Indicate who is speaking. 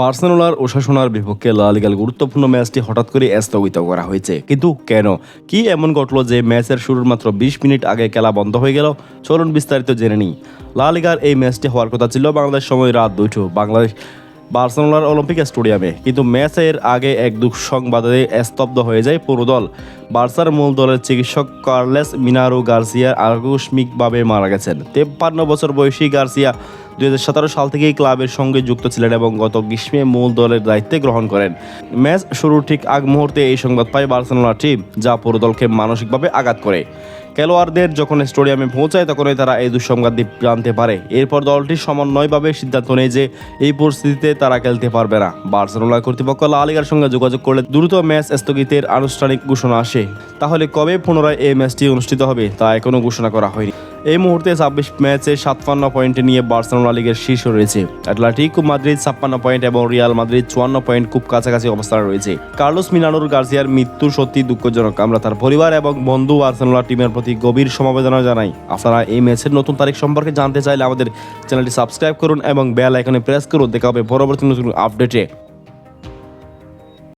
Speaker 1: বার্সেলোনার ওসাসোনার বিপক্ষে লা লিগার গুরুত্বপূর্ণ ম্যাচটি হঠাৎ করে স্থগিত করা হয়েছে। কিন্তু কেন? কি এমন ঘটলো যে ম্যাচের শুরুর মাত্র বিশ মিনিট আগে খেলা বন্ধ হয়ে গেল? চলুন বিস্তারিত জেনে নিই। লা লিগার এই ম্যাচটি হওয়ার কথা ছিল বাংলাদেশ সময় রাত দুটো বাংলাদেশ বার্সেলোনার অলিম্পিক স্টেডিয়ামে। কিন্তু ম্যাচের আগে এক দুঃসংবাদে স্তব্ধ হয়ে যায় পুরো দল। বার্সার মূল দলের চিকিৎসক কার্লেস মিনারো গার্সিয়া আকস্মিকভাবে মারা গেছেন। তেপ্পান্ন বছর বয়সী গার্সিয়া দুই হাজার সতেরো সাল থেকেই ক্লাবের সঙ্গে যুক্ত ছিলেন এবং গত গ্রীষ্মে মূল দলের দায়িত্বে গ্রহণ করেন। ম্যাচ শুরুর ঠিক আগ মুহূর্তে এই সংবাদ পায় বার্সেলোনা টিম, যা পুরো দলকে মানসিকভাবে আঘাত করে। খেলোয়াড়দের যখন স্টেডিয়ামে পৌঁছায়, তখনই তারা এই দুঃসংবাদ জানতে পারে। এরপর দলটি সমন্বয়ভাবে সিদ্ধান্ত নেয় যে এই পরিস্থিতিতে তারা খেলতে পারবে না। বার্সেলোনা কর্তৃপক্ষ লা লিগার সঙ্গে যোগাযোগ করলে দ্রুত ম্যাচ স্থগিতের আনুষ্ঠানিক ঘোষণা আসে। তাহলে কবে পুনরায় এই ম্যাচটি অনুষ্ঠিত হবে, তা এখনও ঘোষণা করা হয়নি। এই মুহূর্তে ছাব্বিশ ম্যাচে সাতপান্ন পয়েন্টে নিয়ে বার্সেলোনা লিগের শীর্ষ রয়েছে। অ্যাটলাটিকো মাদ্রিদ ছাপ্পান্ন পয়েন্ট এবং রিয়াল মাদ্রিদ চুয়ান্ন পয়েন্ট খুব কাছাকাছি অবস্থানে রয়েছে। কার্লোস মিলানোর গার্সিয়ার মৃত্যু সত্যি দুঃখজনক। আমরা তার পরিবার এবং বন্ধু বার্সেলোনা টিমের প্রতি গভীর সমবেদনা জানাই। আপনারা এই ম্যাচের নতুন তারিখ সম্পর্কে জানতে চাইলে আমাদের চ্যানেলটি সাবস্ক্রাইব করুন এবং বেল আইকনে প্রেস করুন দেখা হবে পরবর্তী নতুন আপডেটে।